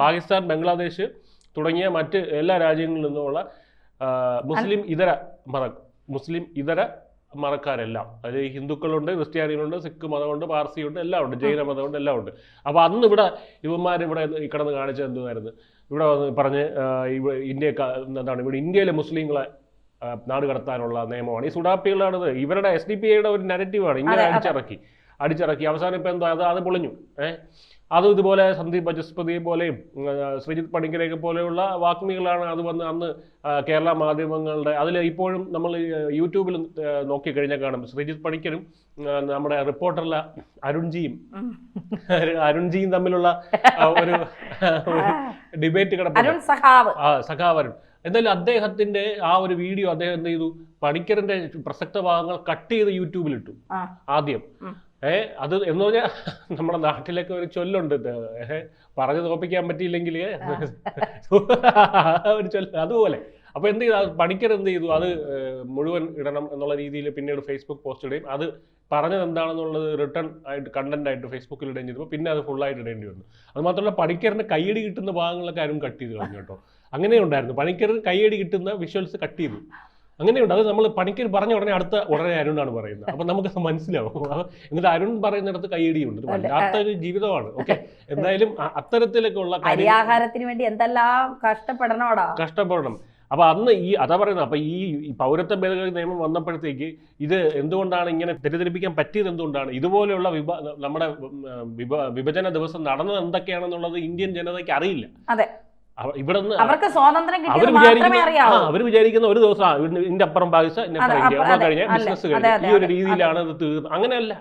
പാകിസ്ഥാൻ ബംഗ്ലാദേശ് തുടങ്ങിയ മറ്റ് എല്ലാ രാജ്യങ്ങളിൽ നിന്നുമുള്ള മുസ്ലിം ഇതര മത മുസ്ലിം ഇതര മതക്കാരെല്ലാം അതിൽ ഹിന്ദുക്കളുണ്ട് ക്രിസ്ത്യാനികളുണ്ട് സിഖ് മതമുണ്ട് പാർസിയുണ്ട് എല്ലാം ഉണ്ട് ജൈന മതമുണ്ട് എല്ലാം ഉണ്ട്. അപ്പോൾ അന്ന് ഇവിടെ ഇവന്മാർ ഇവിടെ കിടന്ന് കാണിച്ചത് എന്തുമായിരുന്നു ഇവിടെ വന്ന് പറഞ്ഞ് ഇന്ത്യ എന്താണ് ഇവിടെ ഇന്ത്യയിലെ മുസ്ലിങ്ങളെ നാട് കടത്താനുള്ള നിയമമാണ്. ഈ സുഡാപ്പികളാണ് ഇവരുടെ എസ് ഡി പി ഐയുടെ ഒരു നെഗറ്റീവാണ് ഇങ്ങനെ. അടിച്ചിറക്കി. അടിച്ചിറക്കി. അവസാനം ഇപ്പം എന്താ? അത് അത് പൊളിഞ്ഞു. ഏഹ് അതും ഇതുപോലെ സന്ദീപ് ബജസ്പതിയെ പോലെയും ശ്രീജിത്ത് പണിക്കരെയൊക്കെ പോലെയുള്ള വാഗ്മികളാണ് അത് വന്ന് അന്ന് കേരള മാധ്യമങ്ങളുടെ അതിൽ ഇപ്പോഴും നമ്മൾ യൂട്യൂബിൽ നോക്കിക്കഴിഞ്ഞാൽ കാണും. ശ്രീജിത്ത് പണിക്കരും നമ്മുടെ റിപ്പോർട്ടറിലെ അരുൺജിയും. അരുൺജിയും തമ്മിലുള്ള ഒരു ഡിബേറ്റ് കിടപ്പുണ്ട്. അരുൺ സഖാവ്. ആ സഖാവരൻ എന്തായാലും അദ്ദേഹത്തിന്റെ ആ ഒരു വീഡിയോ അദ്ദേഹം എന്ത് ചെയ്തു? പണിക്കറിന്റെ പ്രസക്ത ഭാഗങ്ങൾ കട്ട് ചെയ്ത് യൂട്യൂബിൽ ഇട്ടു. ആദ്യം. ഉം. ഏ അത് എന്ന് പറഞ്ഞാൽ നമ്മുടെ നാട്ടിലൊക്കെ ഒരു ചൊല്ലുണ്ട് ഏഹ് പറഞ്ഞു തോപ്പിക്കാൻ പറ്റിയില്ലെങ്കിൽ ഒരു ചൊല്ല് അതുപോലെ. അപ്പൊ എന്ത് ചെയ്തു? പണിക്കർ എന്ത് ചെയ്തു? അത് മുഴുവൻ ഇടണം എന്നുള്ള രീതിയിൽ പിന്നീട് ഫേസ്ബുക്ക് പോസ്റ്റ് ഇടുകയും അത് പറഞ്ഞത് എന്താണെന്നുള്ളത് റിട്ടേൺ ആയിട്ട് കണ്ടന്റ് ആയിട്ട് ഫേസ്ബുക്കിൽ ഇടുകയും ചെയ്തപ്പോൾ പിന്നെ അത് ഫുൾ ആയിട്ട് ഇടേണ്ടി വന്നു. അത് മാത്രമല്ല പണിക്കറിന് കൈയടി കിട്ടുന്ന ഭാഗങ്ങളൊക്കെ ആരും കട്ട് ചെയ്ത് കളഞ്ഞു കേട്ടോ. അങ്ങനെ ഉണ്ടായിരുന്നു. പണിക്കറിന് കൈയടി കിട്ടുന്ന വിഷ്വൽസ് കട്ട് ചെയ്തു. അങ്ങനെയുണ്ട്. അത് നമ്മൾ പണിക്കർ പറഞ്ഞ ഉടനെ അടുത്ത ഉടനെ അരുണാണ് പറയുന്നത്. അപ്പൊ നമുക്ക് മനസ്സിലാവും. എന്നിട്ട് അരുൺ പറയുന്നിടത്ത് കൈയടിയുണ്ട്. വല്ലാത്ത ഒരു ജീവിതമാണ്. ഓക്കെ? എന്തായാലും അത്തരത്തിലൊക്കെ ഉള്ള അരിയാഹാരത്തിന് വേണ്ടി എന്തെല്ലാം കഷ്ടപ്പെടണോടാ. കഷ്ടപ്പെടണം. അപ്പൊ അന്ന് ഈ അതാ പറയുന്നത്. അപ്പൊ ഈ ഈ പൗരത്വ ഭേദഗതി നിയമം വന്നപ്പോഴത്തേക്ക് ഇത് എന്തുകൊണ്ടാണ് ഇങ്ങനെ തെറ്റിദ്ധരിപ്പിക്കാൻ പറ്റിയത് എന്തുകൊണ്ടാണ്? ഇതുപോലെയുള്ള വിഭ നമ്മുടെ വിഭജന ദിവസം നടന്നത് എന്തൊക്കെയാണെന്നുള്ളത് ഇന്ത്യൻ ജനതയ്ക്ക് അറിയില്ല. ഇവിടുന്ന് അവർക്ക് സ്വാതന്ത്ര്യം അവർ കിട്ടിയത് മാത്രമേ വിചാരിക്കുന്ന അറിയാവൂ. അവർ വിചാരിക്കുന്ന ഒരു ദിവസം ഇതിന്റെ അപ്പുറം പാകിസ്ഥാൻ അതെ, ബിസിനസ് കഴിഞ്ഞ ഈ ഒരു രീതിയിലാണ് ഇത് തീർന്നത്. അങ്ങനെയല്ല.